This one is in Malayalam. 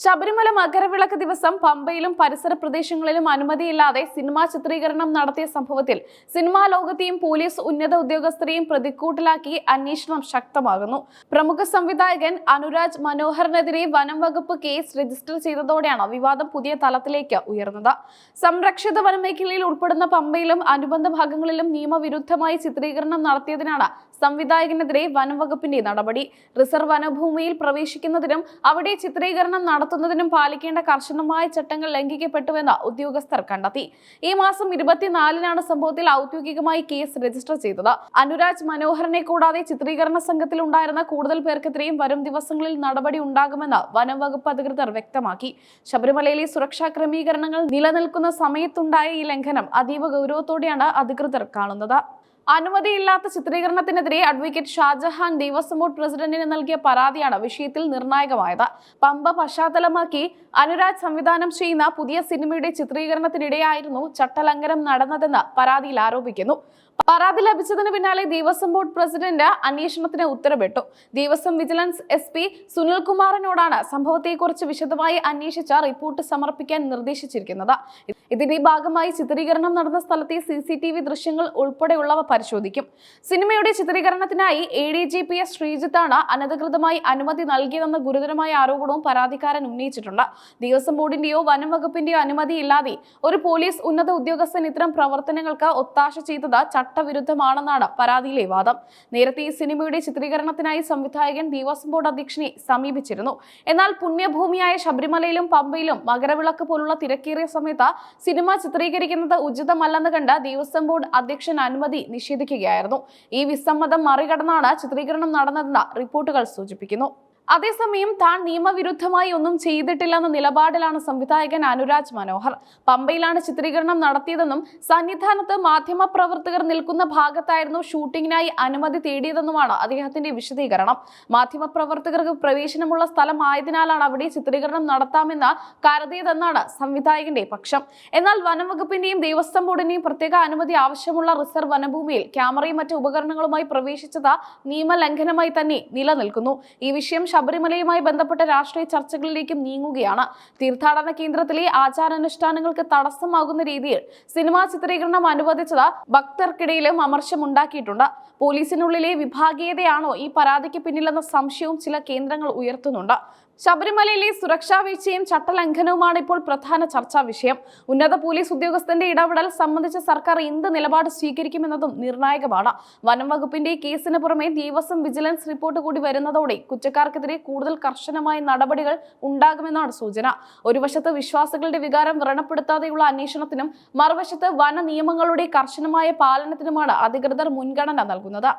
ശബരിമല മകരവിളക്ക് ദിവസം പമ്പയിലും പരിസര പ്രദേശങ്ങളിലും അനുമതിയില്ലാതെ സിനിമാ ചിത്രീകരണം നടത്തിയ സംഭവത്തിൽ സിനിമാ ലോകത്തെയും പോലീസ് ഉന്നത ഉദ്യോഗസ്ഥരെയും പ്രതിക്കൂട്ടിലാക്കി അന്വേഷണം ശക്തമാകുന്നു. പ്രമുഖ സംവിധായകൻ അനുരാജ് മനോഹറിനെതിരെ വനം വകുപ്പ് കേസ് രജിസ്റ്റർ ചെയ്തതോടെയാണ് വിവാദം പുതിയ തലത്തിലേക്ക് ഉയർന്നത്. സംരക്ഷിത വനമേഖലയിൽ ഉൾപ്പെടുന്ന പമ്പയിലും അനുബന്ധ ഭാഗങ്ങളിലും നിയമവിരുദ്ധമായി ചിത്രീകരണം നടത്തിയതിനാണ് സംവിധായകനെതിരെ വനംവകുപ്പിന്റെ നടപടി. റിസർവ് വനഭൂമിയിൽ പ്രവേശിക്കുന്നതിനും അവിടെ ചിത്രീകരണം നടത്തുന്നതിനും പാലിക്കേണ്ട കർശനമായ ചട്ടങ്ങൾ ലംഘിക്കപ്പെട്ടുവെന്ന് ഉദ്യോഗസ്ഥർ കണ്ടെത്തി. ഈ മാസം ഇരുപത്തിനാലിനാണ് സംഭവത്തിൽ ഔദ്യോഗികമായി കേസ് രജിസ്റ്റർ ചെയ്തത്. അനുരാജ് മനോഹറിനെ കൂടാതെ ചിത്രീകരണ സംഘത്തിൽ ഉണ്ടായിരുന്ന കൂടുതൽ പേർക്കെതിരെയും വരും ദിവസങ്ങളിൽ നടപടി ഉണ്ടാകുമെന്ന് വനംവകുപ്പ് അധികൃതർ വ്യക്തമാക്കി. ശബരിമലയിലെ സുരക്ഷാ ക്രമീകരണങ്ങൾ നിലനിൽക്കുന്ന സമയത്തുണ്ടായ ഈ ലംഘനം അതീവ ഗൗരവത്തോടെയാണ് അധികൃതർ കാണുന്നത്. അനുമതിയില്ലാത്ത ചിത്രീകരണത്തിനെതിരെ അഡ്വക്കേറ്റ് ഷാജഹാൻ ദേവസ്വം ബോർഡ് പ്രസിഡന്റിന് നൽകിയ പരാതിയാണ് വിഷയത്തിൽ നിർണായകമായത്. പമ്പ പശ്ചാത്തലമാക്കി അനുരാജ് സംവിധാനം ചെയ്യുന്ന പുതിയ സിനിമയുടെ ചിത്രീകരണത്തിനിടെയായിരുന്നു ചട്ടലംഘനം നടന്നതെന്ന് പരാതിയിൽ ആരോപിക്കുന്നു. പരാതി ലഭിച്ചതിന് പിന്നാലെ ദേവസ്വം ബോർഡ് പ്രസിഡന്റ് അന്വേഷണത്തിന് ഉത്തരവിട്ടു. ദേവസ്വം വിജിലൻസ് എസ് പി സുനിൽകുമാറിനോടാണ് സംഭവത്തെക്കുറിച്ച് വിശദമായി അന്വേഷിച്ച റിപ്പോർട്ട് സമർപ്പിക്കാൻ നിർദ്ദേശിച്ചിരിക്കുന്നത്. ഇതിന്റെ ഭാഗമായി ചിത്രീകരണം നടന്ന സ്ഥലത്തെ സി സി ടി വി ദൃശ്യങ്ങൾ ഉൾപ്പെടെയുള്ളവ പരിശോധിക്കും. സിനിമയുടെ ചിത്രീകരണത്തിനായി A D G P S ശ്രീജിത്താണ് അനധികൃതമായി അനുമതി നൽകിയതെന്ന ഗുരുതരമായ ആരോപണവും പരാതിക്കാരൻ ഉന്നയിച്ചിട്ടുണ്ട്. ദേവസ്വം ബോർഡിന്റെയോ വനം വകുപ്പിന്റെയോ അനുമതിയില്ലാതെ ഒരു പോലീസ് ഉന്നത ഉദ്യോഗസ്ഥൻ ഇത്തരം പ്രവർത്തനങ്ങൾക്ക് ഒത്താശ ചെയ്തത് ചട്ടവിരുദ്ധമാണെന്നാണ് പരാതിയിലെ വാദം. നേരത്തെ ഈ സിനിമയുടെ ചിത്രീകരണത്തിനായി സംവിധായകൻ ദേവസ്വം ബോർഡ് അധ്യക്ഷനെ സമീപിച്ചിരുന്നു. എന്നാൽ പുണ്യഭൂമിയായ ശബരിമലയിലും പമ്പയിലും മകരവിളക്ക് പോലുള്ള തിരക്കേറിയ സമയത്ത് സിനിമ ചിത്രീകരിക്കുന്നത് ഉചിതമല്ലെന്ന് കണ്ട് ദേവസ്വം ബോർഡ് അധ്യക്ഷൻ അനുമതി നിഷേധിക്കുകയായിരുന്നു. ഈ വിസമ്മതം മറികടന്നാണ് ചിത്രീകരണം നടന്നതെന്ന് റിപ്പോർട്ടുകൾ സൂചിപ്പിക്കുന്നു. അതേസമയം താൻ നിയമവിരുദ്ധമായി ഒന്നും ചെയ്തിട്ടില്ലെന്ന നിലപാടിലാണ് സംവിധായകൻ അനുരാജ് മനോഹർ. പമ്പയിലാണ് ചിത്രീകരണം നടത്തിയതെന്നും സന്നിധാനത്ത് മാധ്യമപ്രവർത്തകർ നിൽക്കുന്ന ഭാഗത്തായിരുന്നു ഷൂട്ടിങ്ങിനായി അനുമതി തേടിയതെന്നുമാണ് അദ്ദേഹത്തിന്റെ വിശദീകരണം. മാധ്യമപ്രവർത്തകർക്ക് പ്രവേശനമുള്ള സ്ഥലമായതിനാലാണ് അവിടെ ചിത്രീകരണം നടത്താമെന്ന് കരുതിയതെന്നാണ് സംവിധായകന്റെ പക്ഷം. എന്നാൽ വനംവകുപ്പിന്റെയും ദേവസ്വം ബോർഡിന്റെയും പ്രത്യേക അനുമതി ആവശ്യമുള്ള റിസർവ് വനഭൂമിയിൽ ക്യാമറയും മറ്റു ഉപകരണങ്ങളുമായി പ്രവേശിച്ചത് നിയമലംഘനമായി തന്നെ നിലനിൽക്കുന്നു. ഈ വിഷയം ശബരിമലയുമായി ബന്ധപ്പെട്ട രാഷ്ട്രീയ ചർച്ചകളിലേക്കും നീങ്ങുകയാണ്. തീർത്ഥാടന കേന്ദ്രത്തിലെ ആചാരാനുഷ്ഠാനങ്ങൾക്ക് തടസ്സമാകുന്ന രീതിയിൽ സിനിമാ ചിത്രീകരണം അനുവദിച്ചത് ഭക്തർക്കിടയിലും അമർശമുണ്ടാക്കിയിട്ടുണ്ട്. പോലീസിനുള്ളിലെ വിഭാഗീയതയാണോ ഈ പരാതിക്ക് പിന്നിലെന്ന സംശയവും ചില കേന്ദ്രങ്ങൾ ഉയർത്തുന്നുണ്ട്. ശബരിമലയിലെ സുരക്ഷാ വീഴ്ചയും ചട്ടലംഘനവുമാണ് ഇപ്പോൾ പ്രധാന ചർച്ചാ വിഷയം. ഉന്നത പോലീസ് ഉദ്യോഗസ്ഥന്റെ ഇടപെടൽ സംബന്ധിച്ച സർക്കാർ എന്ത് നിലപാട് സ്വീകരിക്കുമെന്നതും നിർണായകമാണ്. വനം വകുപ്പിന്റെ കേസിന് പുറമെ ദേവസ്വം വിജിലൻസ് റിപ്പോർട്ട് കൂടി വരുന്നതോടെ കുറ്റക്കാർക്കെതിരെ കൂടുതൽ കർശനമായ നടപടികൾ ഉണ്ടാകുമെന്നാണ് സൂചന. ഒരു വശത്ത് വിശ്വാസികളുടെ വികാരം വ്രണപ്പെടുത്താതെയുള്ള അന്വേഷണത്തിനും മറുവശത്ത് വന നിയമങ്ങളുടെ കർശനമായ പാലനത്തിനുമാണ് അധികൃതർ മുൻഗണന നൽകുന്നത്.